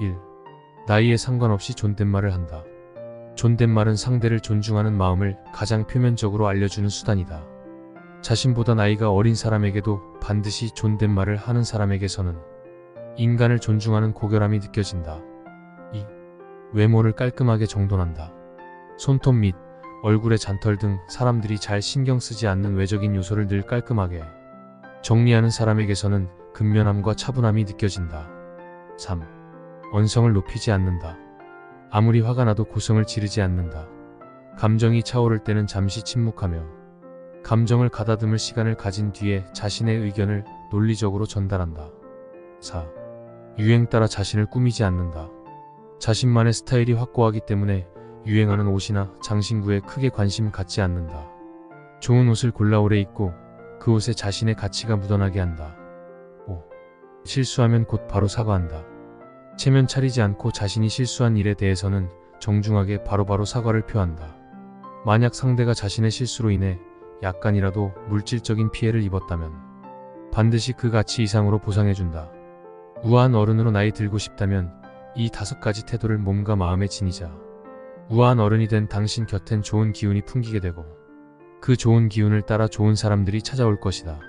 1. 나이에 상관없이 존댓말을 한다. 존댓말은 상대를 존중하는 마음을 가장 표면적으로 알려주는 수단이다. 자신보다 나이가 어린 사람에게도 반드시 존댓말을 하는 사람에게서는 인간을 존중하는 고결함이 느껴진다. 2. 외모를 깔끔하게 정돈한다. 손톱 및 얼굴의 잔털 등 사람들이 잘 신경 쓰지 않는 외적인 요소를 늘 깔끔하게 정리하는 사람에게서는 근면함과 차분함이 느껴진다. 3. 언성을 높이지 않는다. 아무리 화가 나도 고성을 지르지 않는다. 감정이 차오를 때는 잠시 침묵하며 감정을 가다듬을 시간을 가진 뒤에 자신의 의견을 논리적으로 전달한다. 4. 유행 따라 자신을 꾸미지 않는다. 자신만의 스타일이 확고하기 때문에 유행하는 옷이나 장신구에 크게 관심 갖지 않는다. 좋은 옷을 골라 오래 입고 그 옷에 자신의 가치가 묻어나게 한다. 5. 실수하면 곧 바로 사과한다. 체면 차리지 않고 자신이 실수한 일에 대해서는 정중하게 바로바로 사과를 표한다. 만약 상대가 자신의 실수로 인해 약간이라도 물질적인 피해를 입었다면 반드시 그 가치 이상으로 보상해준다. 우아한 어른으로 나이 들고 싶다면 이 다섯 가지 태도를 몸과 마음에 지니자. 우아한 어른이 된 당신 곁엔 좋은 기운이 풍기게 되고 그 좋은 기운을 따라 좋은 사람들이 찾아올 것이다.